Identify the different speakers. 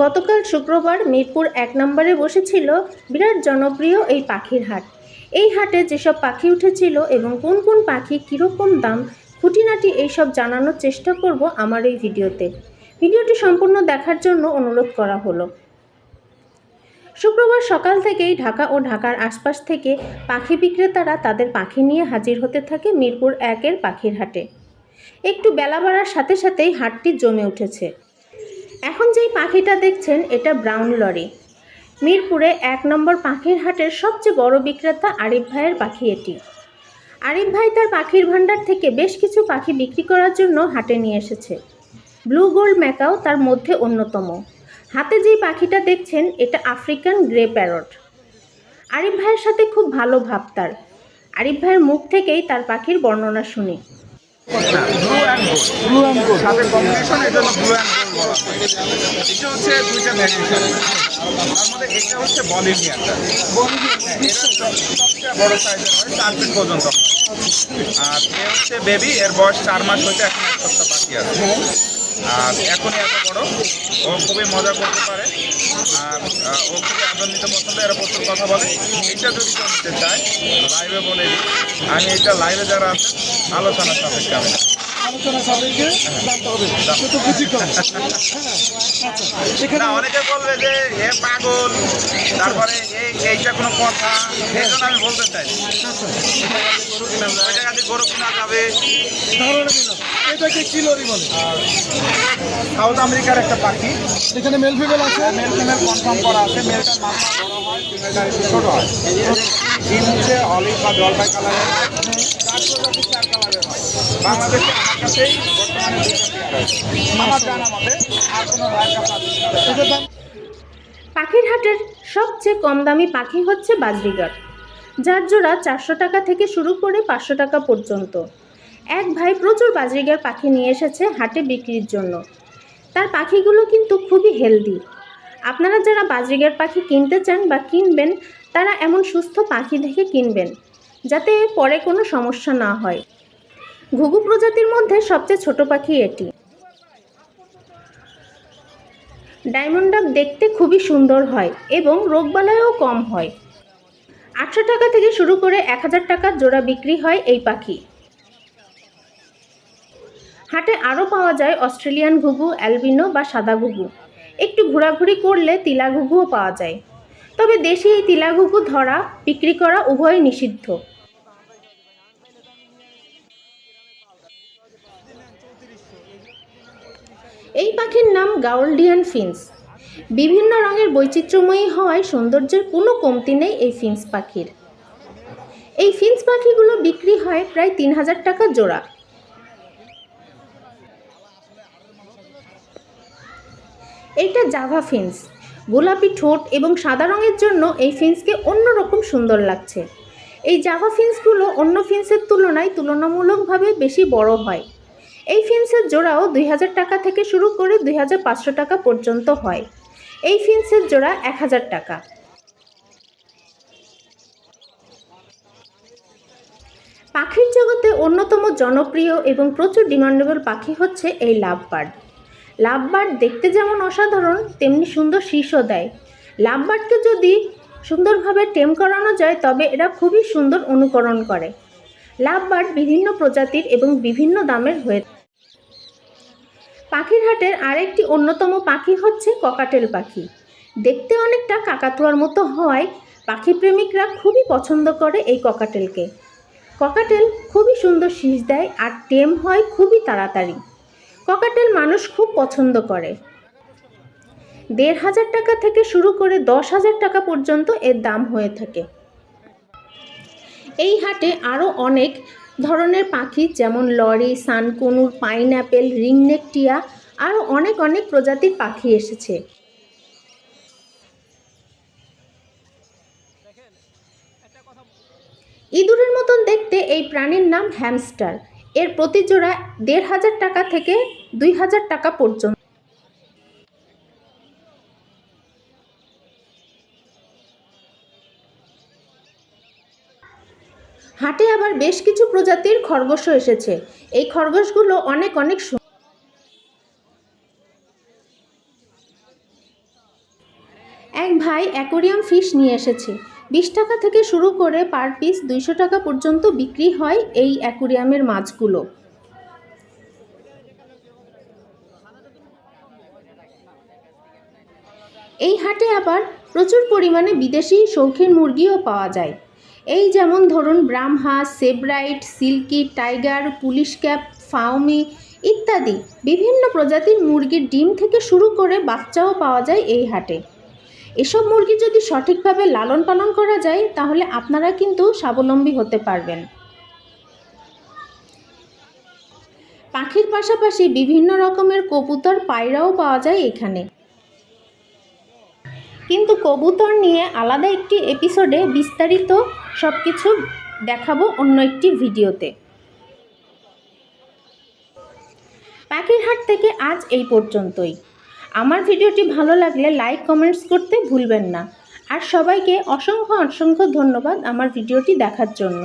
Speaker 1: গতকাল শুক্রবার মিরপুর এক নম্বরে বসেছিল বিরাট জনপ্রিয় এই পাখির হাট। এই হাটে যেসব পাখি উঠেছিল এবং কোন কোন পাখি কীরকম দাম, খুঁটিনাটি এইসব জানানোর চেষ্টা করব আমার এই ভিডিওতে। ভিডিওটি সম্পূর্ণ দেখার জন্য অনুরোধ করা হলো। শুক্রবার সকাল থেকেই ঢাকা ও ঢাকার আশপাশ থেকে পাখি বিক্রেতারা তাদের পাখি নিয়ে হাজির হতে থাকে মিরপুর একের পাখির হাটে। একটু বেলা বাড়ার সাথে সাথেই হাটটি জমে উঠেছে। এখন যেই পাখিটা দেখছেন, এটা ব্রাউন লরি। মিরপুরে এক নম্বর পাখির হাটের সবচেয়ে বড় বিক্রেতা আরিফ ভাইয়ের পাখি এটি। আরিফ ভাই তার পাখির ভাণ্ডার থেকে বেশ কিছু পাখি বিক্রি করার জন্য হাটে নিয়ে এসেছে। ব্লু গোল্ড ম্যাকাও তার মধ্যে অন্যতম। হাতে যেই পাখিটা দেখছেন, এটা আফ্রিকান গ্রে প্যারট। আরিফ ভাইয়ের সাথে খুব ভালো ভাব তার। আরিফ ভাইয়ের মুখ থেকেই তার পাখির বর্ণনা শুনি।
Speaker 2: ব্লু অ্যান্ড
Speaker 3: ব্লু
Speaker 2: জন্য ব্লু হচ্ছে এটা হচ্ছে সবচেয়ে বড় সাইজের পর্যন্ত আর হচ্ছে বেবি এর বয়স চার মাস হইতে এখন এক সপ্তাহ বাকি আছে। আর এখনই এত বড়। ও খুবই মজা করতে পারে। আর ও খুবই আনন্দিত পছন্দ এরা প্রচুর কথা বলে। এটা যদি কেউ নিতে চায় লাইভে বলে দিই। আমি এটা লাইভে যারা আছে আলোচনার সাপেক্ষে আমি
Speaker 3: আলোচনা সাপেক্ষে জানতে হবে। সে তো বুঝি কম। হ্যাঁ এখানে
Speaker 2: না অনেকে বলবে যে এ পাগল তারপরে এইটা কোনো কথা জন্য আমি বলতে চাই। ওই গরু কিনা যাবে।
Speaker 3: ধারণা দিলাম এটাকে কি লরি বলে।
Speaker 2: সাউথ আমেরিকার একটা পাখি।
Speaker 3: এখানে মেল ফিমেল আছে?
Speaker 2: মেল ফিমেল কনফার্ম করা আছে। মেলটার মাথা বড় হয় একটু ছোট হয়। ডিম হচ্ছে অলিভ বা জলপাই কালারের চার চার কালারের হয়।
Speaker 1: পাখির হাটের সবচেয়ে কম দামি পাখি হচ্ছে বাজরিগার যার জোড়া চারশো টাকা থেকে শুরু করে পাঁচশো টাকা পর্যন্ত। এক ভাই প্রচুর বাজরিগার পাখি নিয়ে এসেছে হাটে বিক্রির জন্য। তার পাখিগুলো কিন্তু খুবই হেলদি আপনারা যারা বাজরিগার পাখি কিনতে চান বা কিনবেন, তারা এমন সুস্থ পাখি দেখে কিনবেন, যাতে পরে কোনো সমস্যা না হয়। ঘুঘু প্রজাতির মধ্যে সবচেয়ে ছোট পাখি এটি। ডায়মন্ড দেখতে খুবই সুন্দর হয় এবং রোগবালাইও কম হয়। আটশো টাকা থেকে শুরু করে এক হাজার টাকার জোড়া বিক্রি হয় এই পাখি। হাটে আরও পাওয়া যায় অস্ট্রেলিয়ান ঘুঘু, অ্যালবিনো বা সাদা ঘুঘু। একটু ঘোরাঘুরি করলে তিলা ঘুঘুও পাওয়া যায়। তবে দেশে এই তিলা ঘুঘু ধরা, বিক্রি করা উভয়ই নিষিদ্ধ। এই পাখির নাম গাউলডিয়ান ফিন্স। বিভিন্ন রঙের বৈচিত্র্যময়ী হওয়ায় সৌন্দর্যের কোনো কমতি নেই এই ফিন্স পাখির। এই ফিন্স পাখিগুলো বিক্রি হয় প্রায় তিন হাজার টাকা জোড়া। এইটা জাভা ফিন্স। গোলাপি ঠোঁট এবং সাদা রঙের জন্য এই ফিন্সকে অন্যরকম সুন্দর লাগছে। এই জাভা ফিন্সগুলো অন্য ফিন্সের তুলনায় তুলনামূলকভাবে বেশি বড় হয়। এই ফিন্সের জোড়াও দুই হাজার টাকা থেকে শুরু করে দুই হাজার পাঁচশো টাকা পর্যন্ত হয়। এই ফিন্সের জোড়া এক হাজার টাকা। পাখির জগতে অন্যতম জনপ্রিয় এবং প্রচুর ডিমান্ডেবল পাখি হচ্ছে এই লাভবার্ড। লাভবার্ড দেখতে যেমন অসাধারণ, তেমনি সুন্দর শীর্ষও দেয়। লাভ লাভবার্ডকে যদি সুন্দরভাবে টেম করানো যায়, তবে এরা খুবই সুন্দর অনুকরণ করে। লাভবার্ড বিভিন্ন প্রজাতির এবং বিভিন্ন দামের হয়ে পাখির হাটের আরেকটি অন্যতম পাখি হচ্ছে ককাটেল পাখি। দেখতে অনেকটা কাকাতুয়ার মতো হওয়ায় পাখি প্রেমিকরা খুবই পছন্দ করে এই ককাটেলকে। ককাটেল খুবই সুন্দর শীষ দেয় আর টেম হয় খুবই তাড়াতাড়ি। ককাটেল মানুষ খুব পছন্দ করে। দেড় হাজার টাকা থেকে শুরু করে দশ হাজার টাকা পর্যন্ত এর দাম হয়ে থাকে। এই হাটে আরও অনেক ধরনের পাখি, যেমন লরি, সানকুনুর, পাইনঅ্যাপেল, রিংনেক টিয়া আরও অনেক অনেক প্রজাতির পাখি এসেছে। ইঁদুরের মতন দেখতে এই প্রাণীর নাম হ্যামস্টার। এর প্রতি জোড়া দেড় হাজার টাকা থেকে দুই হাজার টাকা পর্যন্ত। হাটে আবার বেশ কিছু প্রজাতির খরগোশও এসেছে। এই খরগোশগুলো অনেক অনেক এক ভাই অ্যাকোরিয়াম ফিশ নিয়ে এসেছে। বিশ টাকা থেকে শুরু করে পার পিস দুইশো টাকা পর্যন্ত বিক্রি হয় এই অ্যাকোরিয়ামের মাছগুলো। এই হাটে আবার প্রচুর পরিমাণে বিদেশি শৌখিন মুরগিও পাওয়া যায়। এই যেমন ধরুন, Brahma, Sebright, Silkie, tiger police cap Fayoumi ইত্যাদি বিভিন্ন প্রজাতির মুরগির ডিম থেকে শুরু করে বাচ্চাও পাওয়া যায় এই হাটে। এসব মুরগি যদি সঠিকভাবে লালন পালন করা যায়, তাহলে আপনারা কিন্তু স্বাবলম্বী হতে পারবেন। পাখির পাশাপাশি বিভিন্ন রকমের কবুতর, পায়রাও পাওয়া যায় এখানে। কিন্তু কবুতর নিয়ে আলাদা একটি এপিসোডে বিস্তারিত সব কিছু দেখাবো অন্য একটি ভিডিওতে। পাখিরহাট থেকে আজ এই পর্যন্তই। আমার ভিডিওটি ভালো লাগলে লাইক কমেন্টস করতে ভুলবেন না। আর সবাইকে অসংখ্য অসংখ্য ধন্যবাদ আমার ভিডিওটি দেখার জন্য।